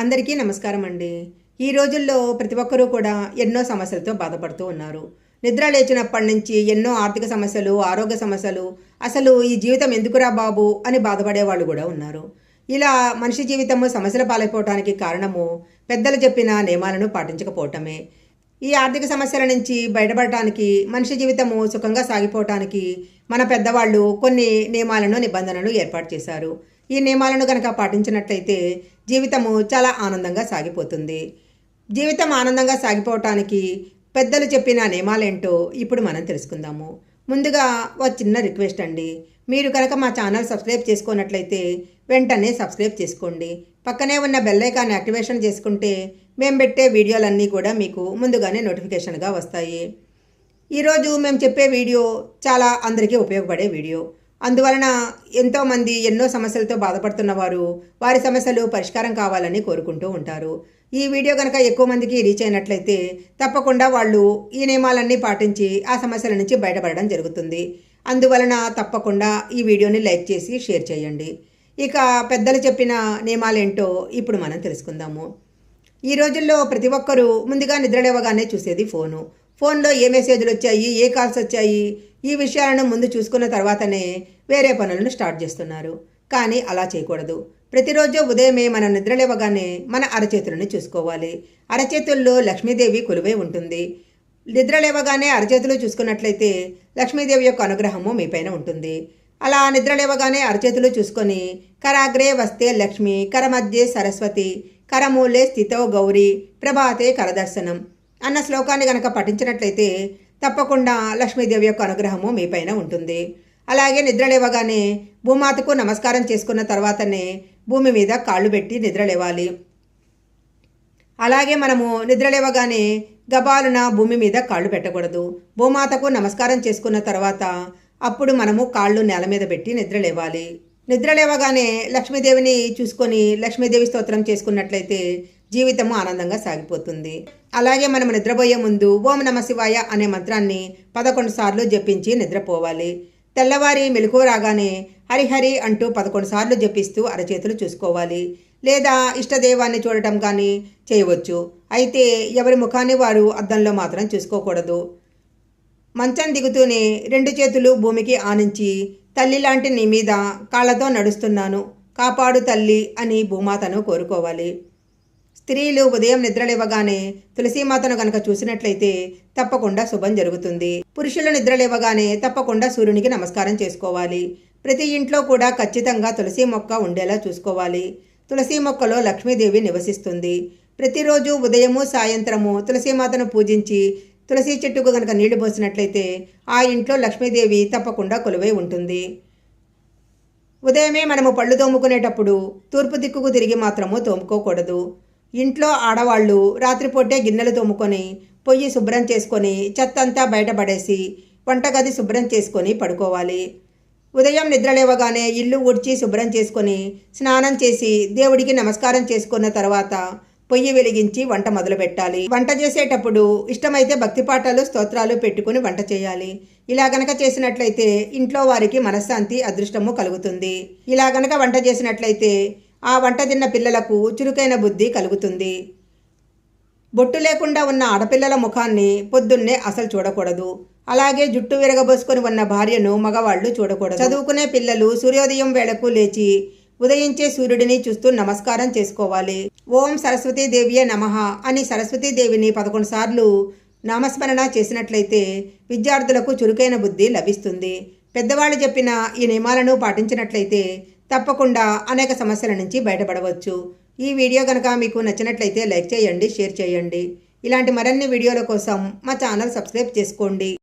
అందరికీ నమస్కారం అండి. ఈ రోజుల్లో ప్రతి ఒక్కరూ కూడా ఎన్నో సమస్యలతో బాధపడుతూ ఉన్నారు. నిద్ర లేచినప్పటి నుంచి ఎన్నో ఆర్థిక సమస్యలు ఆరోగ్య సమస్యలు అసలు ఈ జీవితం ఎందుకురా బాబు అని బాధపడే వాళ్ళు కూడా ఉన్నారు. ఇలా మనిషి జీవితము సమస్యల పాలైపోవటానికి కారణము పెద్దలు చెప్పిన నియమాలను పాటించకపోవటమే. ఈ ఆర్థిక సమస్యల నుంచి బయటపడటానికి మనిషి జీవితము సుఖంగా సాగిపోవటానికి మన పెద్దవాళ్ళు కొన్ని నియమాలను నిబంధనలు ఏర్పాటు చేశారు. ఈ నియమాలను కనుక పాటించినట్లయితే జీవితము చాలా ఆనందంగా సాగిపోతుంది. జీవితం ఆనందంగా సాగిపోవటానికి పెద్దలు చెప్పిన నియమాలేంటో ఇప్పుడు మనం తెలుసుకుందాము. ముందుగా ఒక చిన్న రిక్వెస్ట్ అండి. మీరు కనుక మా ఛానల్ సబ్స్క్రైబ్ చేసుకున్నట్లయితే వెంటనే సబ్స్క్రైబ్ చేసుకోండి. పక్కనే ఉన్న బెల్లైకాన్ని యాక్టివేషన్ చేసుకుంటే మేము పెట్టే వీడియోలన్నీ కూడా మీకు ముందుగానే నోటిఫికేషన్గా వస్తాయి. ఈరోజు మేము చెప్పే వీడియో చాలా అందరికీ ఉపయోగపడే వీడియో. అందువలన ఎంతోమంది ఎన్నో సమస్యలతో బాధపడుతున్న వారు వారి సమస్యలు పరిష్కారం కావాలని కోరుకుంటూ ఉంటారు. ఈ వీడియో కనుక ఎక్కువ మందికి రీచ్ అయినట్లయితే తప్పకుండా వాళ్ళు ఈ నియమాలన్నీ పాటించి ఆ సమస్యల నుంచి బయటపడడం జరుగుతుంది. అందువలన తప్పకుండా ఈ వీడియోని లైక్ చేసి షేర్ చేయండి. ఇక పెద్దలు చెప్పిన నియమాలేంటో ఇప్పుడు మనం తెలుసుకుందాము. ఈ రోజుల్లో ప్రతి ఒక్కరూ ముందుగా నిద్రలేవగానే చూసేది ఫోను. ఫోన్లో ఏ మెసేజ్లు వచ్చాయి? ఏ కాల్స్ వచ్చాయి? ఈ విషయాలను ముందు చూసుకున్న తర్వాతనే వేరే పనులను స్టార్ట్ చేస్తున్నారు. కానీ అలా చేయకూడదు. ప్రతిరోజు ఉదయమే మనం నిద్రలేవగానే మన అరచేతులను చూసుకోవాలి. అరచేతుల్లో లక్ష్మీదేవి కొలువై ఉంటుంది. నిద్రలేవగానే అరచేతులు చూసుకున్నట్లయితే లక్ష్మీదేవి యొక్క అనుగ్రహము మీపైన ఉంటుంది. అలా నిద్రలేవగానే అరచేతులు చూసుకొని కరాగ్రే వస్తే లక్ష్మి కరమధ్యే సరస్వతి కరమూలే స్థితో గౌరీ ప్రభాతే కరదర్శనం అన్న శ్లోకాన్ని గనక పఠించినట్లయితే తప్పకుండా లక్ష్మీదేవి యొక్క అనుగ్రహము మీపైన ఉంటుంది. అలాగే నిద్రలేవగానే భూమాతకు నమస్కారం చేసుకున్న తర్వాతనే భూమి మీద కాళ్ళు పెట్టి నిద్రలేవాలి అలాగే మనము నిద్రలేవగానే గబాలున భూమి మీద కాళ్ళు పెట్టకూడదు. భూమాతకు నమస్కారం చేసుకున్న తర్వాత అప్పుడు మనము కాళ్ళు నేల మీద పెట్టి నిద్రలేవాలి నిద్రలేవగానే లక్ష్మీదేవిని చూసుకొని లక్ష్మీదేవి స్తోత్రం చేసుకున్నట్లయితే జీవితము ఆనందంగా సాగిపోతుంది. అలాగే మనం నిద్రపోయే ముందు ఓం నమ శివాయ అనే మంత్రాన్ని పదకొండు సార్లు జపించి నిద్రపోవాలి. తెల్లవారి మెలకు రాగానే హరిహరి అంటూ పదకొండు సార్లు జపిస్తూ అరచేతులు చూసుకోవాలి. లేదా ఇష్టదేవాన్ని చూడటం కానీ చేయవచ్చు. అయితే ఎవరి ముఖాన్ని వారు అద్దంలో మాత్రం చూసుకోకూడదు. మంచం దిగుతూనే రెండు చేతులు భూమికి ఆనించి తల్లి లాంటి నీ మీద కాళ్ళతో నడుస్తున్నాను. కాపాడు తల్లి అని భూమాతను కోరుకోవాలి. స్త్రీలు ఉదయం నిద్రలేవగానే తులసీమాతను గనక చూసినట్లయితే తప్పకుండా శుభం జరుగుతుంది. పురుషులు నిద్రలేవగానే తప్పకుండా సూర్యునికి నమస్కారం చేసుకోవాలి. ప్రతి ఇంట్లో కూడా ఖచ్చితంగా తులసి మొక్క ఉండేలా చూసుకోవాలి. తులసి మొక్కలో లక్ష్మీదేవి నివసిస్తుంది. ప్రతిరోజు ఉదయము సాయంత్రము తులసీమాతను పూజించి తులసి చెట్టుకు గనక నీళ్ళు పోసినట్లయితే ఆ ఇంట్లో లక్ష్మీదేవి తప్పకుండా కొలువై ఉంటుంది. ఉదయమే మనము పళ్ళు తోముకునేటప్పుడు తూర్పు దిక్కుకు తిరిగి మాత్రము తోముకోకూడదు. ఇంట్లో ఆడవాళ్ళు రాత్రిపూటే గిన్నెలు తోముకొని పొయ్యి శుభ్రం చేసుకొని చెత్తంతా బయటపడేసి వంటగది శుభ్రం చేసుకొని పడుకోవాలి. ఉదయం నిద్రలేవగానే ఇల్లు ఊడ్చి శుభ్రం చేసుకొని స్నానం చేసి దేవుడికి నమస్కారం చేసుకున్న తర్వాత పొయ్యి వెలిగించి వంట మొదలు పెట్టాలి వంట చేసేటప్పుడు ఇష్టమైతే భక్తి పాటలు స్తోత్రాలు పెట్టుకుని వంట చేయాలి. ఇలా గనక చేసినట్లయితే ఇంట్లో వారికి మనశ్శాంతి అదృష్టము కలుగుతుంది. ఇలా గనక వంట చేసినట్లయితే ఆ వంట తిన్న పిల్లలకు చురుకైన బుద్ధి కలుగుతుంది. బొట్టు లేకుండా ఉన్న ఆడపిల్లల ముఖాన్ని పొద్దున్నే అసలు చూడకూడదు. అలాగే జుట్టు విరగబోసుకొని ఉన్న భార్యను మగవాళ్ళు చూడకూడదు. చదువుకునే పిల్లలు సూర్యోదయం వేళకు లేచి ఉదయించే సూర్యుడిని చూస్తూ నమస్కారం చేసుకోవాలి. ఓం సరస్వతీదేవియే నమః అని సరస్వతీదేవిని పదకొండు సార్లు నామస్మరణ చేసినట్లయితే విద్యార్థులకు చురుకైన బుద్ధి లభిస్తుంది. పెద్దవాళ్ళు చెప్పిన ఈ నియమాలను పాటించినట్లయితే తప్పకుండా అనేక సమస్యల నుంచి బయటపడవచ్చు. ఈ వీడియో కనుక మీకు నచ్చినట్లయితే లైక్ చేయండి షేర్ చేయండి. ఇలాంటి మరిన్ని వీడియోల కోసం మా ఛానల్ సబ్స్క్రైబ్ చేసుకోండి.